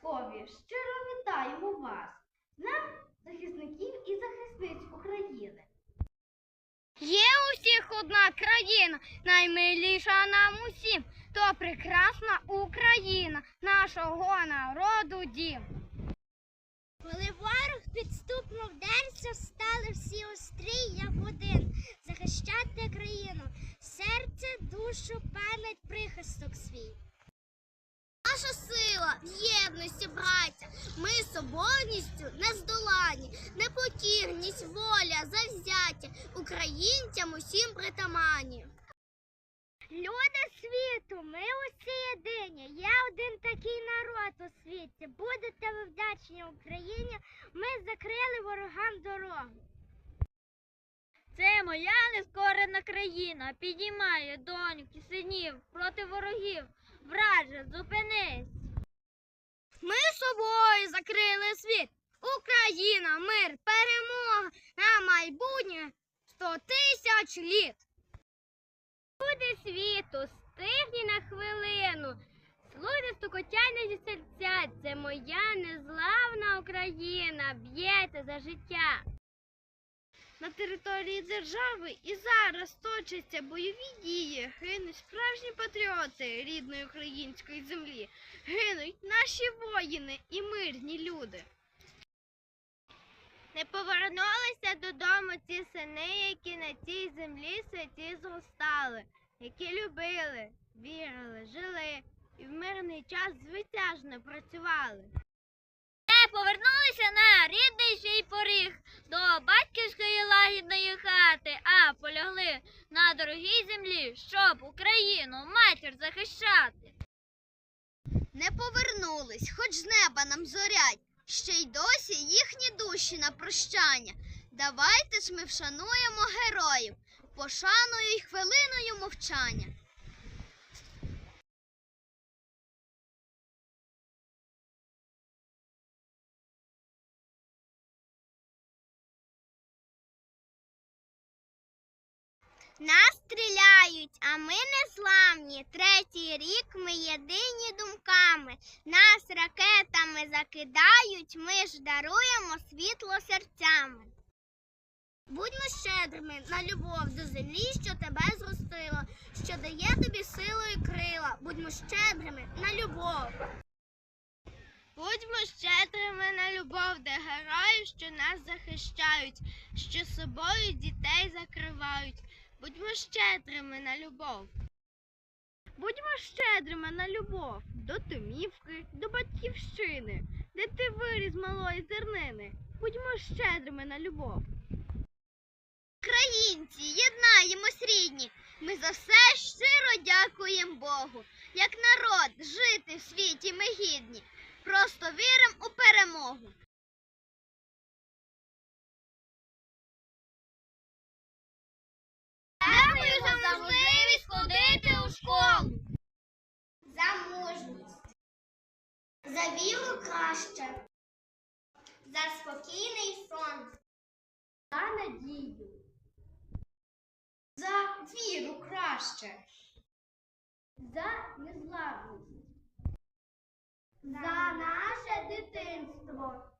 військові, щиро вітаємо вас, нам, захисників і захисниць України. Є у всіх одна країна, наймиліша нам усім, то прекрасна Україна, нашого народу дім. Коли ворог підступно вдерся, встали всі острій, як один, захищати країну, серце, душу, єдності, браття, ми соборністю не здолані, непокірність, воля, завзяття, українцям усім притаманні. Люди світу, ми усі єдині. Є один такий народ у світі. Будете ви вдячні Україні. Ми закрили ворогам дорогу. Це моя нескорена країна, підіймає доньок і синів проти ворогів. Враже, зупинись. Ми закрили світ. Україна, мир, перемога на майбутнє сто тисяч літ. Люди світу, стихні на хвилину. Слуги стукотяння зі серця, це моя незламна Україна, б'ється за життя. На території держави і зараз точаться бойові дії, гинуть справжні патріоти рідної української землі, гинуть наші воїни і мирні люди. Не повернулися додому ті сини, які на цій землі святі зростали, які любили, вірили, жили і в мирний час звитяжно працювали. Повернулися на рідний свій поріг до батьківської лагідної хати, а полягли на дорогій землі, щоб Україну матір захищати. Не повернулись, хоч з неба нам зорять. Ще й досі їхні душі на прощання. Давайте ж ми вшануємо героїв, пошаною й хвилиною мовчання. Нас стріляють, а ми не зламні. Третій рік ми єдині думками. Нас ракетами закидають, ми ж даруємо світло серцями. Будьмо щедрими на любов до землі, що тебе зростила, що дає тобі силу і крила. Будьмо щедрими на любов. Будьмо щедрими на любов, де герої, що нас захищають, що собою дітей закривають. Будьмо щедрими на любов. Будьмо щедрими на любов до домівки, до батьківщини, де ти виріс малої зернини. Будьмо щедрими на любов. Українці, єднаємось рідні. Ми за все щиро дякуємо Богу. Як народ жити в світі ми гідні. Просто віримо у перемогу. Дякую за можливість ходити у школу. За мужність, за віру краще, за спокійний сон. За надію. За віру краще. За незламність. За наше дитинство.